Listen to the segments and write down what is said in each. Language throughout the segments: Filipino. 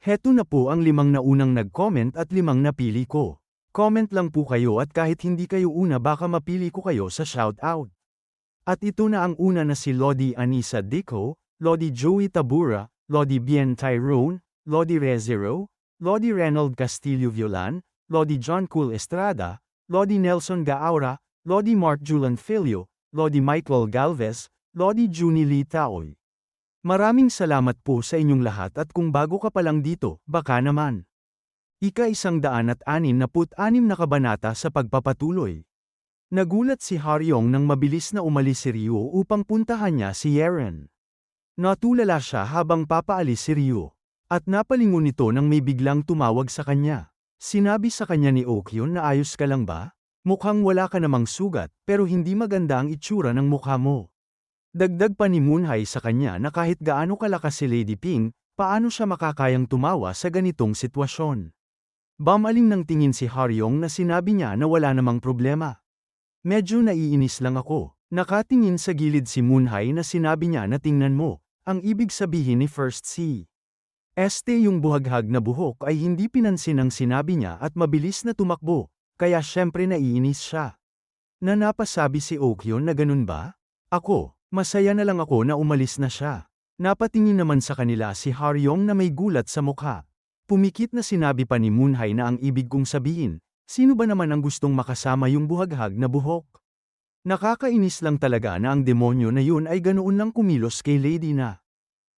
Heto na po ang limang na unang nag-comment at limang napili ko. Comment lang po kayo at kahit hindi kayo una baka mapili ko kayo sa shoutout. At ito na ang una na si Lodi Anisa Dico, Lodi Joey Tabura, Lodi Bien Tyrone, Lodi Rezero, Lodi Reynold Castillo Violan, Lodi John Cool Estrada, Lodi Nelson Gaaura, Lodi Mark Julan Filio, Lodi Michael Galvez, Lodi Juni Lee Taoy. Maraming salamat po sa inyong lahat at kung bago ka pa lang dito, baka naman. Ika isang daan at anim na put anim na kabanata sa pagpapatuloy. Nagulat si Haryong nang mabilis na umalis si Ryu upang puntahan niya si Yeren. Natulala siya habang papaalis si Ryu. At napalingon ito nang may biglang tumawag sa kanya. Sinabi sa kanya ni Okyon na ayos ka lang ba? Mukhang wala ka namang sugat, pero hindi maganda ang itsura ng mukha mo. Dagdag pa ni Moonhai sa kanya na kahit gaano kalakas si Lady Ping, paano siya makakayang tumawa sa ganitong sitwasyon. Bamaling ng tingin si Haryong na sinabi niya na wala namang problema. Medyo naiinis lang ako. Nakatingin sa gilid si Moonhai na sinabi niya na tingnan mo, ang ibig sabihin ni First C. Este yung buhaghag na buhok ay hindi pinansin ang sinabi niya at mabilis na tumakbo, kaya syempre naiinis siya. Na napasabi si Okyon na ganun ba? Ako, masaya na lang ako na umalis na siya. Napatingin naman sa kanila si Haryong na may gulat sa mukha. Pumikit na sinabi pa ni Moonhai na ang ibig kong sabihin, sino ba naman ang gustong makasama yung buhaghag na buhok? Nakakainis lang talaga na ang demonyo na yun ay ganoon lang kumilos kay Lady na.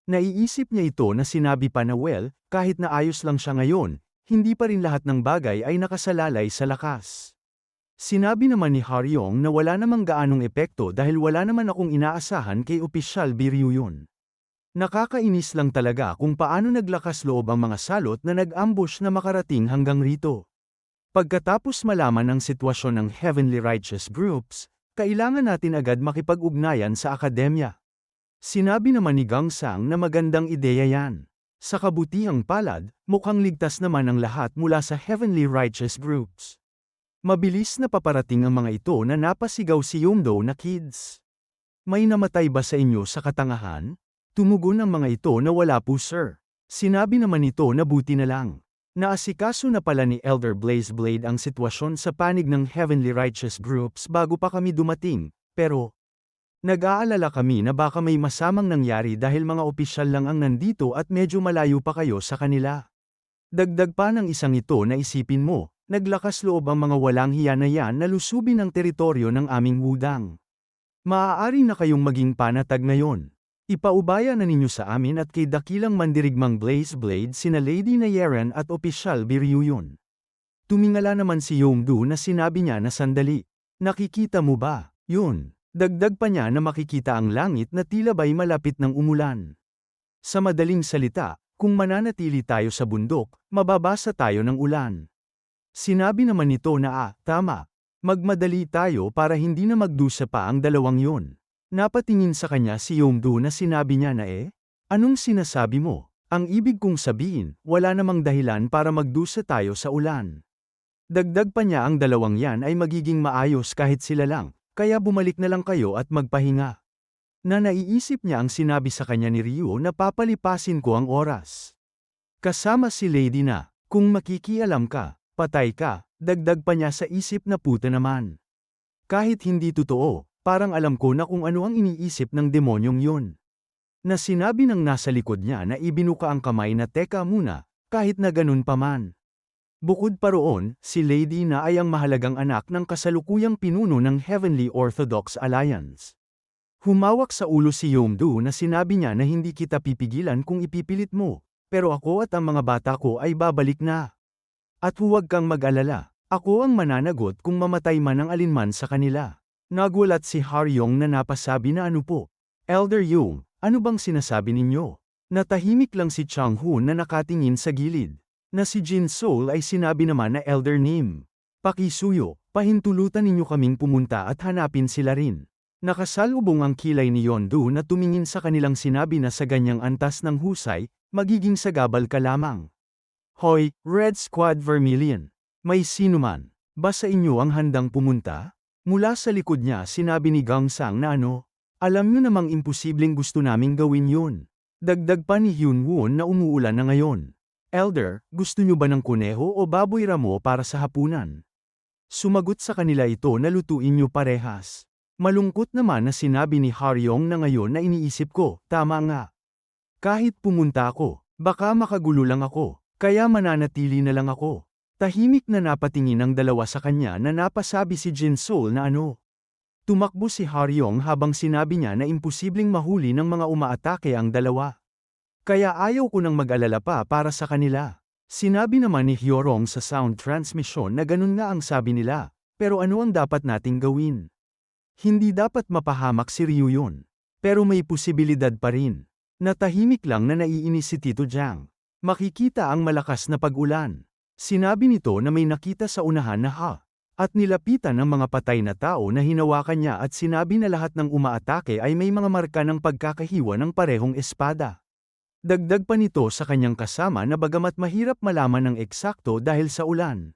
Naiisip niya ito na sinabi pa na well, kahit na ayos lang siya ngayon, hindi pa rin lahat ng bagay ay nakasalalay sa lakas. Sinabi naman ni Haryong na wala namang gaanong epekto dahil wala naman akong inaasahan kay Opisyal Biryu. Nakakainis lang talaga kung paano naglakas loob ang mga salot na nag-ambush na makarating hanggang rito. Pagkatapos malaman ang sitwasyon ng Heavenly Righteous Groups, kailangan natin agad makipag-ugnayan sa akademya. Sinabi naman ni Gang Sang na magandang ideya yan. Sa kabutihang palad, mukhang ligtas naman ang lahat mula sa Heavenly Righteous Groups. Mabilis na paparating ang mga ito na napasigaw si Yomdo na kids. May namatay ba sa inyo sa katangahan? Tumugon ang mga ito na wala po sir. Sinabi naman ito na buti na lang. Naasikaso na pala ni Elder Blaze Blade ang sitwasyon sa panig ng Heavenly Righteous Groups bago pa kami dumating, pero nag-aalala kami na baka may masamang nangyari dahil mga opisyal lang ang nandito at medyo malayo pa kayo sa kanila. Dagdag pa ng isang ito na isipin mo, naglakas loob ang mga walang hiya na yan na lusubin ang teritoryo ng aming wudang. Maaari na kayong maging panatag ngayon. Ipaubaya na ninyo sa amin at kay dakilang mandirigmang Blaze Blade sina Lady na Yeren at Opisyal Biryu yun. Tumingala naman si Yongdu na sinabi niya na sandali. Nakikita mo ba? Yun. Dagdag pa niya na makikita ang langit na tila ba'y malapit ng umulan. Sa madaling salita, kung mananatili tayo sa bundok, mababasa tayo ng ulan. Sinabi naman nito na ah, tama. Magmadali tayo para hindi na magdusa pa ang dalawang yun. Napatingin sa kanya si Yomdu na sinabi niya na eh, anong sinasabi mo? Ang ibig kong sabihin, wala namang dahilan para magdusa tayo sa ulan. Dagdag pa niya ang dalawang yan ay magiging maayos kahit sila lang, kaya bumalik na lang kayo at magpahinga. Na naiisip niya ang sinabi sa kanya ni Ryu na papalipasin ko ang oras. Kasama si Lady na, kung makikialam ka, patay ka, dagdag pa niya sa isip na puta naman. Kahit hindi totoo, Parang alam ko na kung ano ang iniisip ng demonyong yun. Na sinabi ng nasa likod niya na ibinuka ang kamay na teka muna, kahit na ganun pa man. Bukod pa roon, si Lady na ay ang mahalagang anak ng kasalukuyang pinuno ng Heavenly Orthodox Alliance. Humawak sa ulo si Yomdu na sinabi niya na hindi kita pipigilan kung ipipilit mo, pero ako at ang mga bata ko ay babalik na. At huwag kang mag-alala, ako ang mananagot kung mamatay man ang alinman sa kanila. Nagulat si Haryong na napasabi na ano po. Elder Yung, ano bang sinasabi ninyo? Natahimik lang si Chang Hun na nakatingin sa gilid. Na si Jin Sol ay sinabi naman na Elder Nim. Pakisuyo, pahintulutan ninyo kaming pumunta at hanapin sila rin. Nakasalubong ang kilay ni Yondu na tumingin sa kanilang sinabi na sa ganyang antas ng husay, magiging sagabal ka lamang. Hoy, Red Squad Vermilion. May sino man, ba sa inyo ang handang pumunta? Mula sa likod niya sinabi ni Gang Sang na ano, alam niyo namang imposibleng gusto naming gawin yun. Dagdag pa ni Hyun Won na umuulan na ngayon. Elder, gusto nyo ba ng kuneho o baboy ramo para sa hapunan? Sumagot sa kanila ito na lutuin nyo parehas. Malungkot naman na sinabi ni Haryong na ngayon na iniisip ko, tama nga. Kahit pumunta ako, baka makagulo lang ako, kaya mananatili na lang ako. Tahimik na napatingin ang dalawa sa kanya na napasabi si Jin Sol na ano. Tumakbo si Haryong habang sinabi niya na imposibleng mahuli ng mga umaatake ang dalawa. Kaya ayaw ko nang mag-alala pa para sa kanila. Sinabi naman ni Hyorong sa sound transmission na ganun nga ang sabi nila, pero ano ang dapat nating gawin? Hindi dapat mapahamak si Ryu yun. Pero may posibilidad pa rin. Natahimik lang na naiinis si Tito Jiang. Makikita ang malakas na pag-ulan. Sinabi nito na may nakita sa unahan na ha. At nilapitan ng mga patay na tao na hinawakan niya at sinabi na lahat ng umaatake ay may mga marka ng pagkakahiwa ng parehong espada. Dagdag pa nito sa kanyang kasama na bagamat mahirap malaman ng eksakto dahil sa ulan.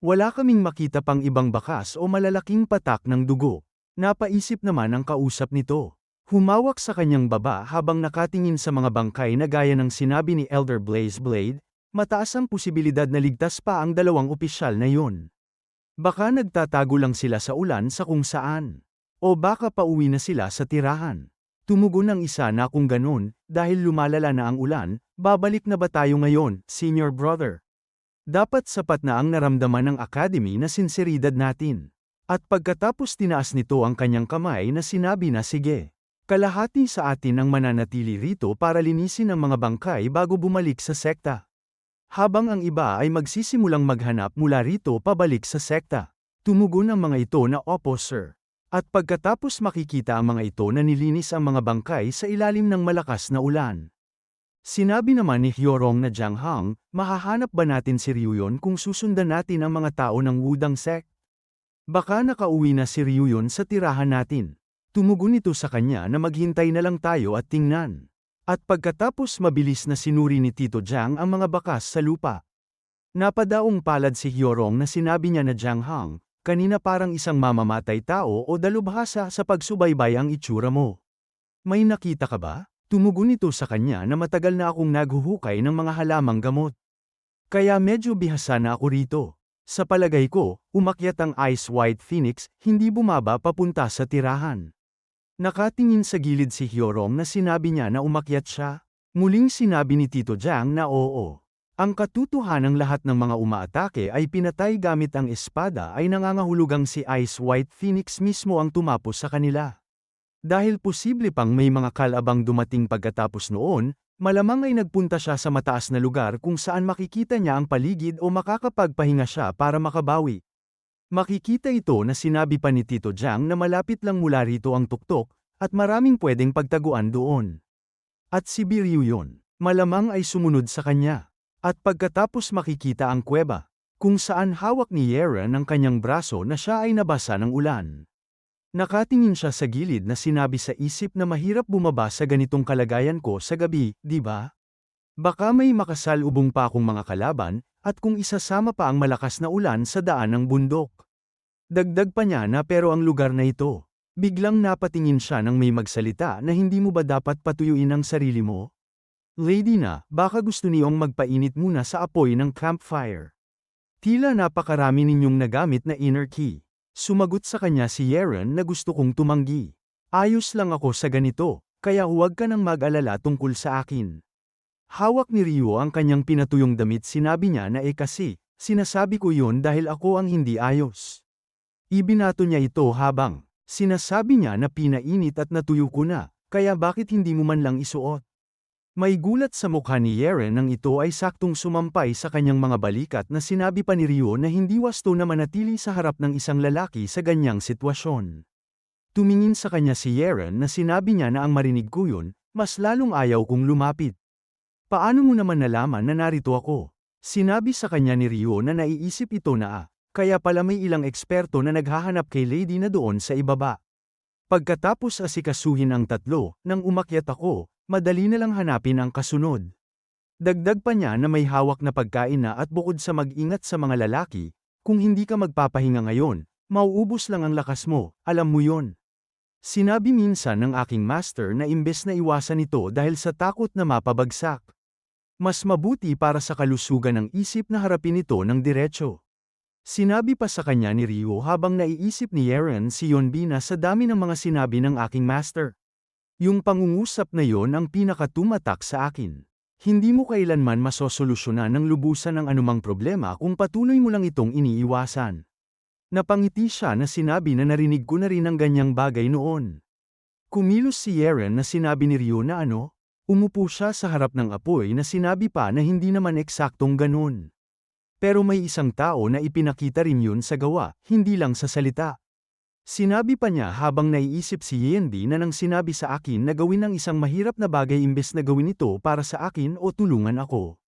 Wala kaming makita pang ibang bakas o malalaking patak ng dugo. Napaisip naman ang kausap nito. Humawak sa kanyang baba habang nakatingin sa mga bangkay na gaya ng sinabi ni Elder Blaze Blade, mataas ang posibilidad na ligtas pa ang dalawang opisyal na yun. Baka nagtatago lang sila sa ulan sa kung saan. O baka pauwi na sila sa tirahan. Tumugon ang isa na kung ganun, dahil lumalala na ang ulan, babalik na ba tayo ngayon, senior brother? Dapat sapat na ang naramdaman ng academy na sinseridad natin. At pagkatapos tinaas nito ang kanyang kamay na sinabi na sige. Kalahati sa atin ang mananatili rito para linisin ang mga bangkay bago bumalik sa sekta habang ang iba ay magsisimulang maghanap mula rito pabalik sa sekta. Tumugon ang mga ito na opo sir. At pagkatapos makikita ang mga ito na nilinis ang mga bangkay sa ilalim ng malakas na ulan. Sinabi naman ni Hyorong na Jiang Hang, mahahanap ba natin si Ryuyon kung susundan natin ang mga tao ng Wudang sect? Baka nakauwi na si Ryuyon sa tirahan natin. Tumugon ito sa kanya na maghintay na lang tayo at tingnan. At pagkatapos mabilis na sinuri ni Tito Jiang ang mga bakas sa lupa. Napadaong palad si Hyorong na sinabi niya na Jiang Hang, kanina parang isang mamamatay tao o dalubhasa sa pagsubaybay ang itsura mo. May nakita ka ba? Tumugon ito sa kanya na matagal na akong naghuhukay ng mga halamang gamot. Kaya medyo bihasa na ako rito. Sa palagay ko, umakyat ang Ice White Phoenix, hindi bumaba papunta sa tirahan. Nakatingin sa gilid si Hyorong na sinabi niya na umakyat siya. Muling sinabi ni Tito Jiang na oo. Ang katutuhanang lahat ng mga umaatake ay pinatay gamit ang espada ay nangangahulugang si Ice White Phoenix mismo ang tumapos sa kanila. Dahil posible pang may mga kalabang dumating pagkatapos noon, malamang ay nagpunta siya sa mataas na lugar kung saan makikita niya ang paligid o makakapagpahinga siya para makabawi. Makikita ito na sinabi pa ni Tito Jiang na malapit lang mula rito ang tuktok, at maraming pwedeng pagtaguan doon. At si Biryu yun, malamang ay sumunod sa kanya. At pagkatapos makikita ang kuweba, kung saan hawak ni Yeren ang kanyang braso na siya ay nabasa ng ulan. Nakatingin siya sa gilid na sinabi sa isip na mahirap bumaba sa ganitong kalagayan ko sa gabi, di ba? Baka may makasalubong pa akong mga kalaban, at kung isasama pa ang malakas na ulan sa daan ng bundok. Dagdag pa niya na pero ang lugar na ito. Biglang napatingin siya nang may magsalita na hindi mo ba dapat patuyuin ang sarili mo? Lady na, baka gusto niyong magpainit muna sa apoy ng campfire. Tila napakarami ninyong nagamit na inner key. Sumagot sa kanya si Yeren na gusto kong tumanggi. Ayos lang ako sa ganito, kaya huwag ka nang mag-alala tungkol sa akin. Hawak ni Ryo ang kanyang pinatuyong damit sinabi niya na eh kasi, sinasabi ko yon dahil ako ang hindi ayos. Ibinato niya ito habang, sinasabi niya na pinainit at natuyo ko na, kaya bakit hindi mo man lang isuot? May gulat sa mukha ni Yeren nang ito ay saktong sumampay sa kanyang mga balikat na sinabi pa ni Rio na hindi wasto na manatili sa harap ng isang lalaki sa ganyang sitwasyon. Tumingin sa kanya si Yeren na sinabi niya na ang marinig ko yun, mas lalong ayaw kong lumapit. Paano mo naman nalaman na narito ako? Sinabi sa kanya ni Rio na naiisip ito na ah, kaya pala may ilang eksperto na naghahanap kay Lady na doon sa ibaba. Pagkatapos asikasuhin ang tatlo, nang umakyat ako, madali na lang hanapin ang kasunod. Dagdag pa niya na may hawak na pagkain na at bukod sa mag-ingat sa mga lalaki, kung hindi ka magpapahinga ngayon, mauubos lang ang lakas mo, alam mo yon. Sinabi minsan ng aking master na imbes na iwasan ito dahil sa takot na mapabagsak. Mas mabuti para sa kalusugan ng isip na harapin ito ng diretsyo. Sinabi pa sa kanya ni Ryo habang naiisip ni Aaron si Yonbi na sa dami ng mga sinabi ng aking master. Yung pangungusap na yon ang pinakatumatak sa akin. Hindi mo kailanman masosolusyonan ng lubusan ang anumang problema kung patuloy mo lang itong iniiwasan. Napangiti siya na sinabi na narinig ko na rin ang ganyang bagay noon. Kumilos si Aaron na sinabi ni Ryo na ano, umupo siya sa harap ng apoy na sinabi pa na hindi naman eksaktong ganun. Pero may isang tao na ipinakita rin yun sa gawa, hindi lang sa salita. Sinabi pa niya habang naiisip si Yenbi na nang sinabi sa akin na gawin ang isang mahirap na bagay imbes na gawin ito para sa akin o tulungan ako.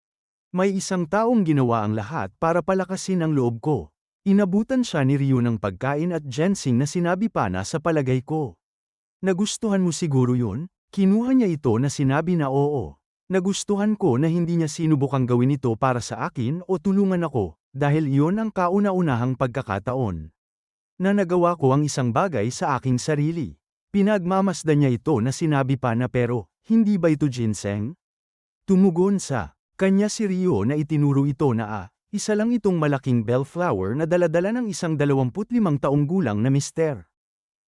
May isang taong ginawa ang lahat para palakasin ang loob ko. Inabutan siya ni Ryu ng pagkain at ginseng na sinabi pa na sa palagay ko. Nagustuhan mo siguro yun? Kinuha niya ito na sinabi na oo. Nagustuhan ko na hindi niya sinubukang gawin ito para sa akin o tulungan ako, dahil iyon ang kauna-unahang pagkakataon. Na nagawa ko ang isang bagay sa aking sarili. Pinagmamasdan niya ito na sinabi pa na pero, hindi ba ito ginseng? Tumugon sa, kanya si Rio na itinuro ito na ah, isa lang itong malaking bellflower na daladala ng isang 25 taong gulang na mister.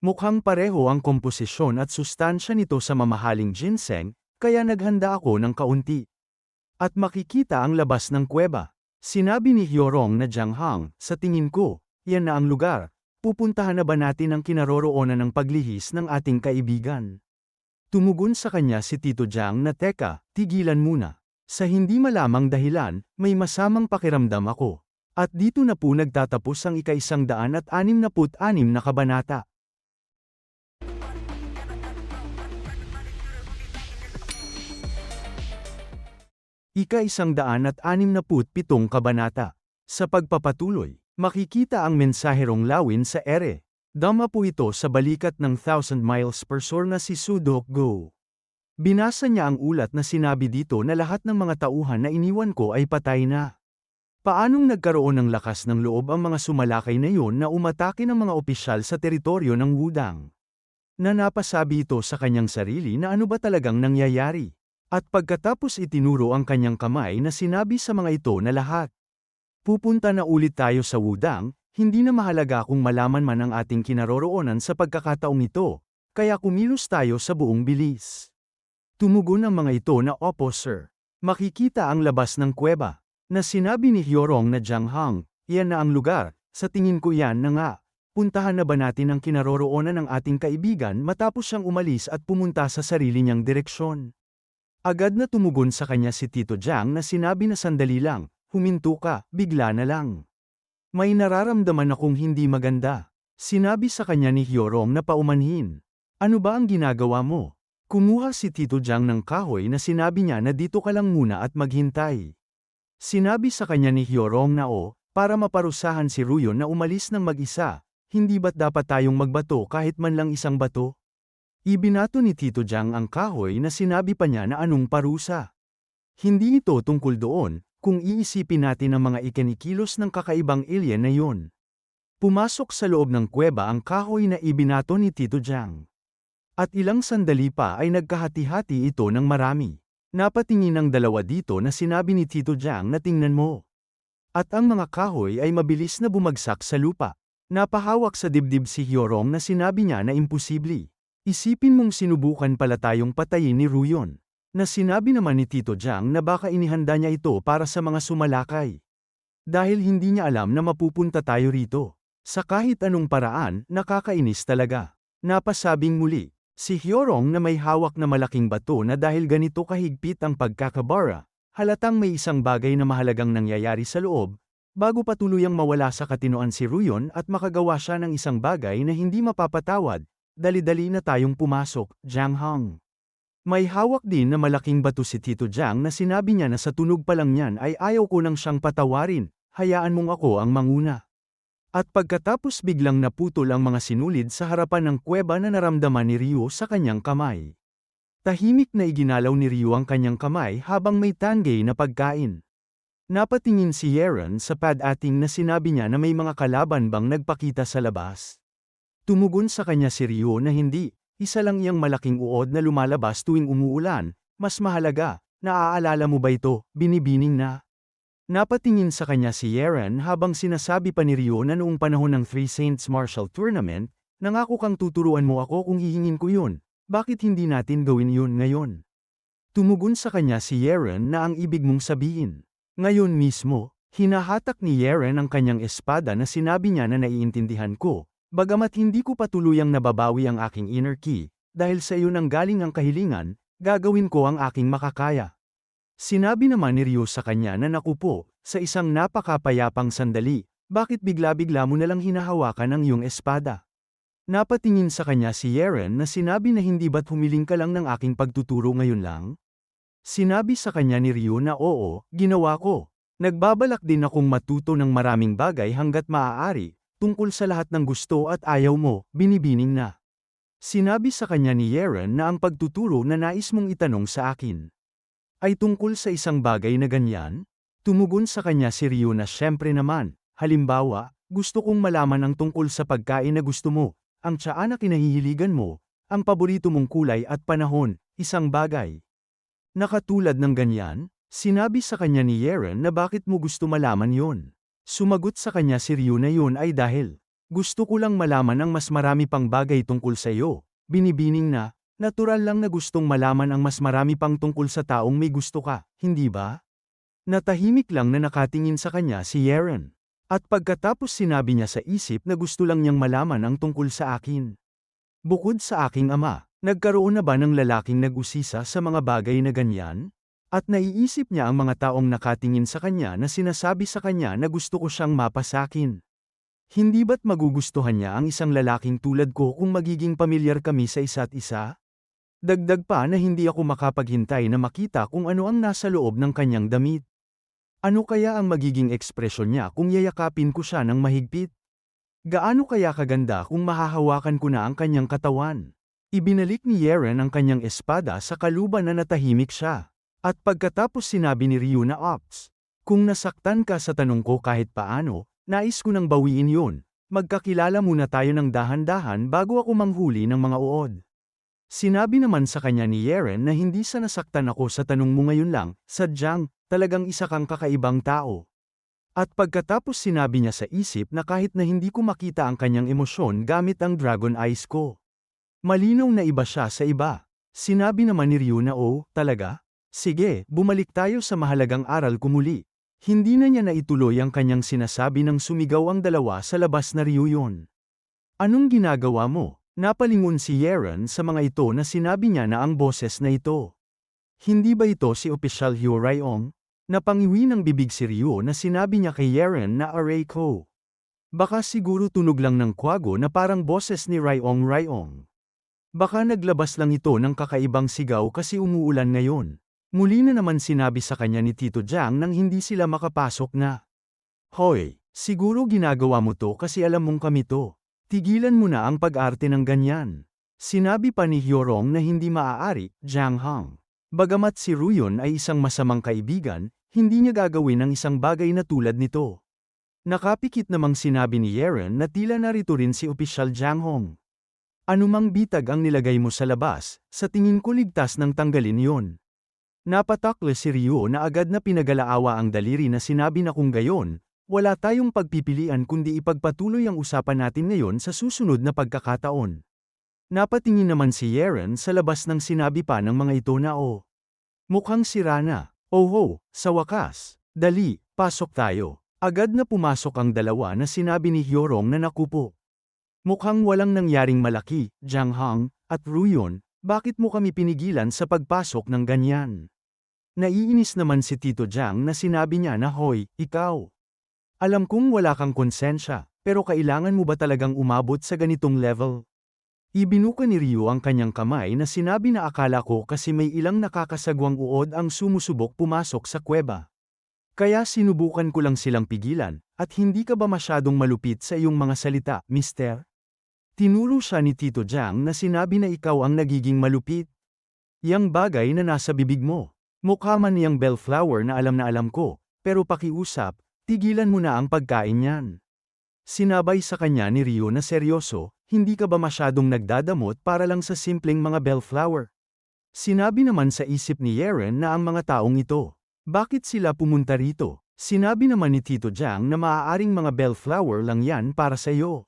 Mukhang pareho ang komposisyon at sustansya nito sa mamahaling ginseng, kaya naghanda ako ng kaunti. At makikita ang labas ng kuweba. Sinabi ni Hyorong na Jianghang, sa tingin ko, yan na ang lugar. Pupuntahan na ba natin ang kinaroroonan ng paglihis ng ating kaibigan? Tumugon sa kanya si Tito Jiang na teka, tigilan muna. Sa hindi malamang dahilan, may masamang pakiramdam ako. At dito na po nagtatapos ang ikaisang daan at anim na put anim na kabanata. Ika-isang daan at anim pitong kabanata. Sa pagpapatuloy, makikita ang mensaherong lawin sa ere. Dama po ito sa balikat ng 1000 miles per hour na si Sudok Go. Binasa niya ang ulat na sinabi dito na lahat ng mga tauhan na iniwan ko ay patay na. Paanong nagkaroon ng lakas ng loob ang mga sumalakay na yon na umatake ng mga opisyal sa teritoryo ng Wudang? Na napasabi ito sa kanyang sarili na ano ba talagang nangyayari? At pagkatapos itinuro ang kanyang kamay na sinabi sa mga ito na lahat. Pupunta na ulit tayo sa Wudang, hindi na mahalaga kung malaman man ang ating kinaroroonan sa pagkakataong ito, kaya kumilos tayo sa buong bilis. Tumugon ang mga ito na opo sir. Makikita ang labas ng kuweba. Na sinabi ni Hyorong na Jianghang, iyan na ang lugar, sa tingin ko yan na nga. Puntahan na ba natin ang kinaroroonan ng ating kaibigan matapos siyang umalis at pumunta sa sarili niyang direksyon? Agad na tumugon sa kanya si Tito Jiang na sinabi na sandali lang, huminto ka, bigla na lang. May nararamdaman akong hindi maganda. Sinabi sa kanya ni Hyorong na paumanhin. Ano ba ang ginagawa mo? Kumuha si Tito Jiang ng kahoy na sinabi niya na dito ka lang muna at maghintay. Sinabi sa kanya ni Hyorong na o, para maparusahan si Ruyon na umalis ng mag-isa, hindi ba't dapat tayong magbato kahit man lang isang bato? Ibinato ni Tito Jiang ang kahoy na sinabi pa niya na anong parusa. Hindi ito tungkol doon, kung iisipin natin ang mga ikinikilos ng kakaibang alien na yon. Pumasok sa loob ng kuweba ang kahoy na ibinato ni Tito Jiang. At ilang sandali pa ay nagkahati-hati ito ng marami. Napatingin ang dalawa dito na sinabi ni Tito Jiang na tingnan mo. At ang mga kahoy ay mabilis na bumagsak sa lupa. Napahawak sa dibdib si Hyorong na sinabi niya na imposible. Isipin mong sinubukan pala tayong patayin ni Ruyon. Na sinabi naman ni Tito Jiang na baka inihanda niya ito para sa mga sumalakay. Dahil hindi niya alam na mapupunta tayo rito. Sa kahit anong paraan, nakakainis talaga. Napasabing muli, Si Hyorong na may hawak na malaking bato na dahil ganito kahigpit ang pagkakabara, halatang may isang bagay na mahalagang nangyayari sa loob, bago pa tuluyang mawala sa katinoan si Ruyon at makagawa siya ng isang bagay na hindi mapapatawad, dali-dali na tayong pumasok, Jiang Hong. May hawak din na malaking bato si Tito Jiang na sinabi niya na sa tunog pa lang niyan ay ayaw ko nang siyang patawarin, hayaan mong ako ang manguna. At pagkatapos biglang naputol ang mga sinulid sa harapan ng kuweba na naramdaman ni Ryu sa kanyang kamay. Tahimik na iginalaw ni Ryu ang kanyang kamay habang may tangay na pagkain. Napatingin si Yeron sa pad-ating na sinabi niya na may mga kalaban bang nagpakita sa labas. Tumugon sa kanya si Ryu na hindi, isa lang iyang malaking uod na lumalabas tuwing umuulan, mas mahalaga, naaalala mo ba ito, binibining na? Napatingin sa kanya si Yeren habang sinasabi pa ni Ryo na noong panahon ng Three Saints Martial Tournament, nangako kang tuturuan mo ako kung hihingin ko yun, bakit hindi natin gawin yun ngayon? Tumugon sa kanya si Yeren na ang ibig mong sabihin. Ngayon mismo, hinahatak ni Yeren ang kanyang espada na sinabi niya na naiintindihan ko, bagamat hindi ko pa tuluyang nababawi ang aking inner key, dahil sa iyo nang galing ang kahilingan, gagawin ko ang aking makakaya. Sinabi naman ni Ryo sa kanya na nakupo, sa isang napakapayapang sandali, bakit bigla-bigla mo nalang hinahawakan ang iyong espada? Napatingin sa kanya si Yeren na sinabi na hindi ba't humiling ka lang ng aking pagtuturo ngayon lang? Sinabi sa kanya ni Ryo na oo, ginawa ko. Nagbabalak din akong matuto ng maraming bagay hanggat maaari, tungkol sa lahat ng gusto at ayaw mo, binibining na. Sinabi sa kanya ni Yeren na ang pagtuturo na nais mong itanong sa akin ay tungkol sa isang bagay na ganyan? Tumugon sa kanya si Ryo na syempre naman, halimbawa, gusto kong malaman ang tungkol sa pagkain na gusto mo, ang tsaa na kinahihiligan mo, ang paborito mong kulay at panahon, isang bagay. Nakatulad ng ganyan, sinabi sa kanya ni Yeren na bakit mo gusto malaman yon. Sumagot sa kanya si Ryo na yun ay dahil, gusto ko lang malaman ang mas marami pang bagay tungkol sa iyo, binibining na, Natural lang na gustong malaman ang mas marami pang tungkol sa taong may gusto ka, hindi ba? Natahimik lang na nakatingin sa kanya si Yeren. At pagkatapos sinabi niya sa isip na gusto lang niyang malaman ang tungkol sa akin. Bukod sa aking ama, nagkaroon na ba ng lalaking nag-usisa sa mga bagay na ganyan? At naiisip niya ang mga taong nakatingin sa kanya na sinasabi sa kanya na gusto ko siyang mapasakin. Hindi ba't magugustuhan niya ang isang lalaking tulad ko kung magiging pamilyar kami sa isa't isa? Dagdag pa na hindi ako makapaghintay na makita kung ano ang nasa loob ng kanyang damit. Ano kaya ang magiging ekspresyon niya kung yayakapin ko siya ng mahigpit? Gaano kaya kaganda kung mahahawakan ko na ang kanyang katawan? Ibinalik ni Yeren ang kanyang espada sa kaluban na natahimik siya. At pagkatapos sinabi ni Ryu na Ops, kung nasaktan ka sa tanong ko kahit paano, nais ko nang bawiin yun. Magkakilala muna tayo ng dahan-dahan bago ako manghuli ng mga uod. Sinabi naman sa kanya ni Yeren na hindi sa nasaktan ako sa tanong mo ngayon lang, sadyang, talagang isa kang kakaibang tao. At pagkatapos sinabi niya sa isip na kahit na hindi ko makita ang kanyang emosyon gamit ang dragon eyes ko. Malinaw na iba siya sa iba. Sinabi naman ni Ryu na oh, talaga? Sige, bumalik tayo sa mahalagang aral ko muli. Hindi na niya naituloy ang kanyang sinasabi nang sumigaw ang dalawa sa labas na Ryu yon. Anong ginagawa mo? Napalingon si Yeren sa mga ito na sinabi niya na ang boses na ito. Hindi ba ito si Opisyal Hyo Ryong? Napangiwi ng bibig si Ryo na sinabi niya kay Yeren na array ko. Baka siguro tunog lang ng kwago na parang boses ni Ryong Ryong. Baka naglabas lang ito ng kakaibang sigaw kasi umuulan ngayon. Muli na naman sinabi sa kanya ni Tito Jiang nang hindi sila makapasok na. Hoy, siguro ginagawa mo to kasi alam mong kami to. Tigilan mo na ang pag-arte ng ganyan. Sinabi pa ni Hyorong na hindi maaari, Jiang Hang. Bagamat si Ruyon ay isang masamang kaibigan, hindi niya gagawin ang isang bagay na tulad nito. Nakapikit namang sinabi ni Yeren na tila narito rin si Opisyal Jiang Hong. Anumang bitag ang nilagay mo sa labas, sa tingin ko ligtas ng tanggalin yon. Napatakle si Ryo na agad na pinagalaawa ang daliri na sinabi na kung gayon, wala tayong pagpipilian kundi ipagpatuloy ang usapan natin ngayon sa susunod na pagkakataon. Napatingin naman si Yeren sa labas ng sinabi pa ng mga ito na o. Oh, mukhang sira na. Oh ho, sa wakas. Dali, pasok tayo. Agad na pumasok ang dalawa na sinabi ni Hyorong na nakupo. Mukhang walang nangyaring malaki, Hang, at Ruyon, bakit mo kami pinigilan sa pagpasok ng ganyan? Naiinis naman si Tito Jiang na sinabi niya na hoy, ikaw. Alam kong wala kang konsensya, pero kailangan mo ba talagang umabot sa ganitong level? Ibinuka ni Ryu ang kanyang kamay na sinabi na akala ko kasi may ilang nakakasagwang uod ang sumusubok pumasok sa kuweba. Kaya sinubukan ko lang silang pigilan, at hindi ka ba masyadong malupit sa iyong mga salita, mister? Tinuro siya ni Tito Jiang na sinabi na ikaw ang nagiging malupit. Yang bagay na nasa bibig mo. Mukha man niyang bellflower na alam na alam ko, pero pakiusap, Tigilan mo na ang pagkain niyan. Sinabay sa kanya ni Rio na seryoso, hindi ka ba masyadong nagdadamot para lang sa simpleng mga bellflower? Sinabi naman sa isip ni Yeren na ang mga taong ito. Bakit sila pumunta rito? Sinabi naman ni Tito Jiang na maaaring mga bellflower lang yan para sa iyo.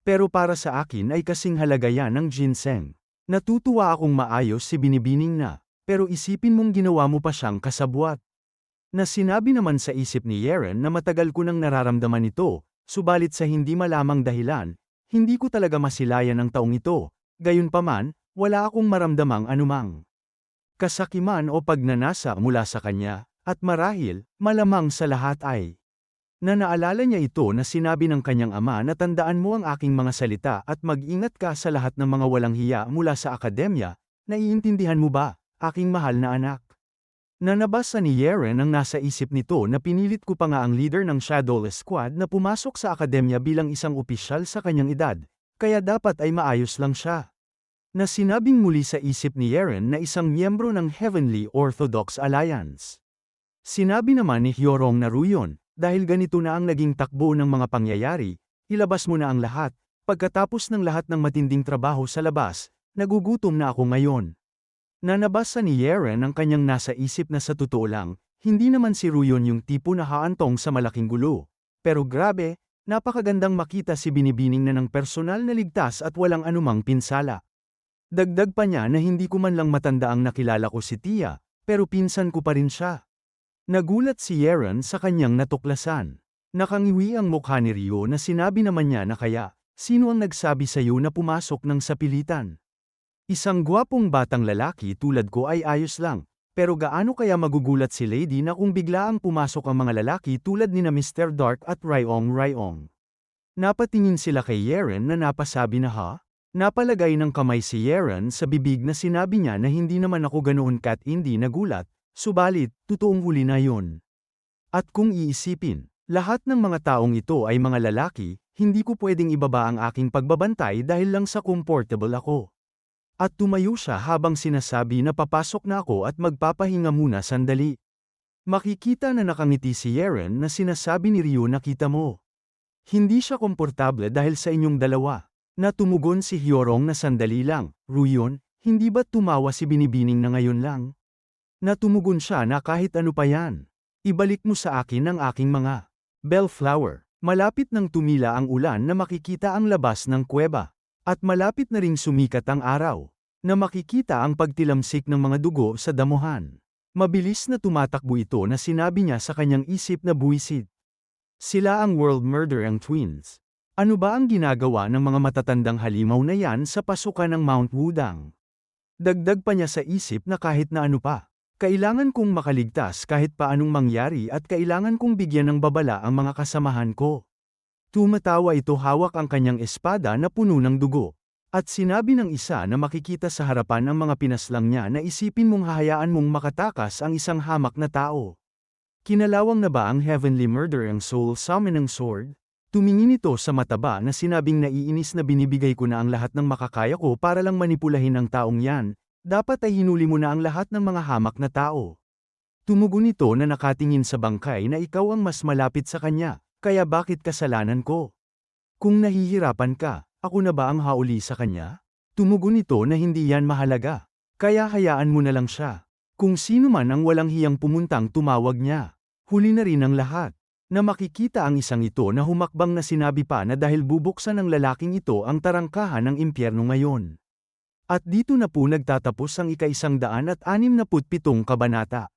Pero para sa akin ay kasing halaga yan ng ginseng. Natutuwa akong maayos si Binibining na, pero isipin mong ginawa mo pa siyang kasabwat. Na sinabi naman sa isip ni Yeren na matagal ko nang nararamdaman ito, subalit sa hindi malamang dahilan, hindi ko talaga masilayan ang taong ito, gayunpaman, wala akong maramdamang anumang kasakiman o pagnanasa mula sa kanya, at marahil, malamang sa lahat ay na naalala niya ito na sinabi ng kanyang ama na tandaan mo ang aking mga salita at mag-ingat ka sa lahat ng mga walang hiya mula sa akademya, naiintindihan mo ba, aking mahal na anak? Nanabasa ni Yeren ang nasa isip nito na pinilit ko pa nga ang leader ng Shadowless Squad na pumasok sa akademya bilang isang opisyal sa kanyang edad, kaya dapat ay maayos lang siya na sinabing muli sa isip ni Yeren na isang miyembro ng Heavenly Orthodox Alliance. Sinabi naman ni Hyorong na Ruyon, dahil ganito na ang naging takbo ng mga pangyayari, ilabas mo na ang lahat, pagkatapos ng lahat ng matinding trabaho sa labas, nagugutom na ako ngayon. Nanabasa ni Yeren ang kanyang nasa isip na sa totoo lang, hindi naman si Ruyon yung tipo na haantong sa malaking gulo. Pero grabe, napakagandang makita si Binibining na ng personal na ligtas at walang anumang pinsala. Dagdag pa niya na hindi ko man lang matanda ang nakilala ko si Tia, pero pinsan ko pa rin siya. Nagulat si Yeren sa kanyang natuklasan. Nakangiwi ang mukha ni Rio na sinabi naman niya na kaya, sino ang nagsabi sa iyo na pumasok ng sapilitan? Isang gwapong batang lalaki tulad ko ay ayos lang, pero gaano kaya magugulat si Lady na kung biglaang pumasok ang mga lalaki tulad ni na Mr. Dark at Ryong Ryong? Napatingin sila kay Yeren na napasabi na ha? Napalagay ng kamay si Yeren sa bibig na sinabi niya na hindi naman ako ganoon kat hindi nagulat, subalit, totoong huli na yon. At kung iisipin, lahat ng mga taong ito ay mga lalaki, hindi ko pwedeng ibaba ang aking pagbabantay dahil lang sa comfortable ako. At tumayo siya habang sinasabi na papasok na ako at magpapahinga muna sandali. Makikita na nakangiti si Yeren na sinasabi ni Ryo na kita mo. Hindi siya komportable dahil sa inyong dalawa. Na si Hyorong na sandali lang, Ruyon, hindi ba't tumawa si Binibining na ngayon lang? Na siya na kahit ano pa yan. Ibalik mo sa akin ang aking mga bellflower. Malapit nang tumila ang ulan na makikita ang labas ng kuweba. At malapit na ring sumikat ang araw. Na makikita ang pagtilamsik ng mga dugo sa damuhan. Mabilis na tumatakbo ito na sinabi niya sa kanyang isip na buwisit. Sila ang world murder ang twins. Ano ba ang ginagawa ng mga matatandang halimaw na yan sa pasukan ng Mount Wudang? Dagdag pa niya sa isip na kahit na ano pa, kailangan kong makaligtas kahit paanong mangyari at kailangan kong bigyan ng babala ang mga kasamahan ko. Tumatawa ito hawak ang kanyang espada na puno ng dugo. At sinabi ng isa na makikita sa harapan ng mga pinaslang niya na isipin mong hahayaan mong makatakas ang isang hamak na tao. Kinalawang na ba ang Heavenly Murder ang Soul Summoning Sword? Tumingin ito sa mataba na sinabing naiinis na binibigay ko na ang lahat ng makakaya ko para lang manipulahin ang taong yan, dapat ay hinuli mo na ang lahat ng mga hamak na tao. Tumugon ito na nakatingin sa bangkay na ikaw ang mas malapit sa kanya, kaya bakit kasalanan ko? Kung nahihirapan ka, ako na ba ang hauli sa kanya? Tumugon ito na hindi yan mahalaga, kaya hayaan mo na lang siya. Kung sino man ang walang hiyang pumuntang tumawag niya, huli na rin ang lahat na makikita ang isang ito na humakbang na sinabi pa na dahil bubuksan ng lalaking ito ang tarangkahan ng impyerno ngayon. At dito na po nagtatapos ang ika-isang daan at anim na putpitong kabanata.